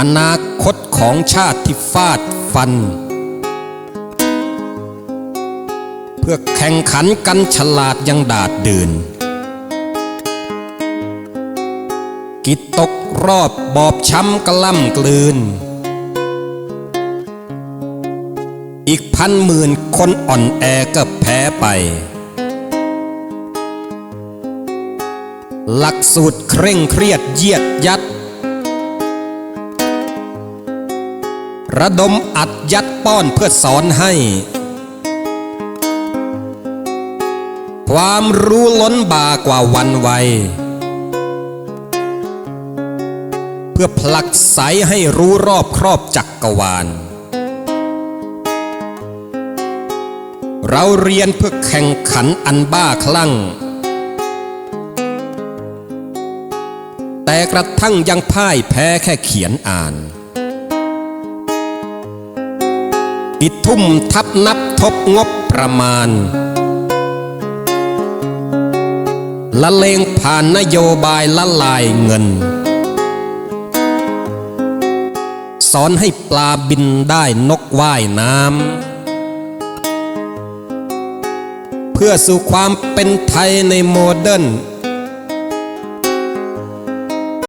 อนาคตของชาติที่ฟาดฟัน เพื่อแข่งขันกันฉลาดอยังดาดเดื่นกิตตกรอบบอบช้ำกระล่ำกลืน อีกพันหมื่นคนอ่อนแอก็แพ้ไป หลักสูตรเคร่งเครียดเยียดยัด ระดมอัดยัดป้อนเพื่อสอนให้ ความรู้ล้นบากว่าวันวัย เพื่อผลักไสให้รู้รอบครอบจักกรวาล เราเรียนเพื่อแข่งขันอันบ้าคลั่ง แต่กระทั่งยังพ่ายแพ้แค่เขียนอ่าน อิดทุ่มทับนับทบงบประมาณ ละเลงผ่านนโยบายละลายเงิน สอนให้ปลาบินได้นกว่ายน้ำ เพื่อสู่ความเป็นไทยในโมเดิร์น